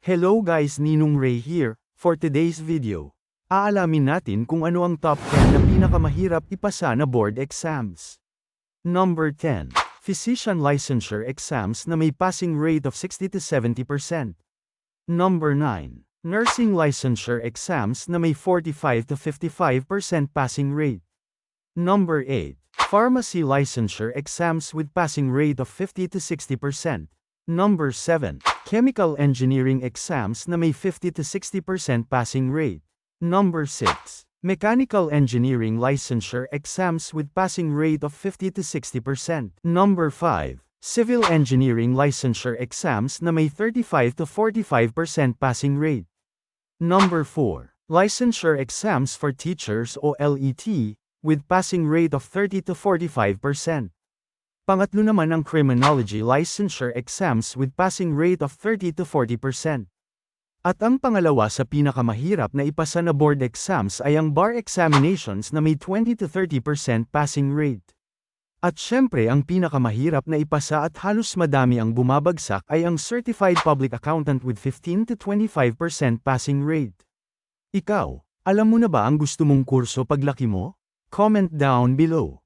Hello guys Ninong Ray here, for today's video. Aalamin natin kung ano ang top 10 na pinakamahirap ipasa na board exams. Number 10. Physician Licensure Exams na may passing rate of 60 to 70%. Number 9. Nursing Licensure Exams na may 45 to 55% passing rate. Number 8. Pharmacy Licensure Exams with passing rate of 50 to 60%. Number 7. Chemical Engineering Exams na may 50 to 60% passing rate. Number 6. Mechanical Engineering Licensure Exams with passing rate of 50 to 60%. Number 5. Civil Engineering Licensure Exams na may 35 to 45% passing rate. Number 4. Licensure Exams for Teachers o LET, with passing rate of 30 to 45%. Pangatlo naman ang Criminology Licensure Exams with passing rate of 30 to 40%. At ang pangalawa sa pinakamahirap na ipasa na board exams ay ang bar examinations na may 20 to 30% passing rate. At syempre ang pinakamahirap na ipasa at halos madami ang bumabagsak ay ang Certified Public Accountant with 15 to 25% passing rate. Ikaw, alam mo na ba ang gusto mong kurso paglaki mo? Comment down below.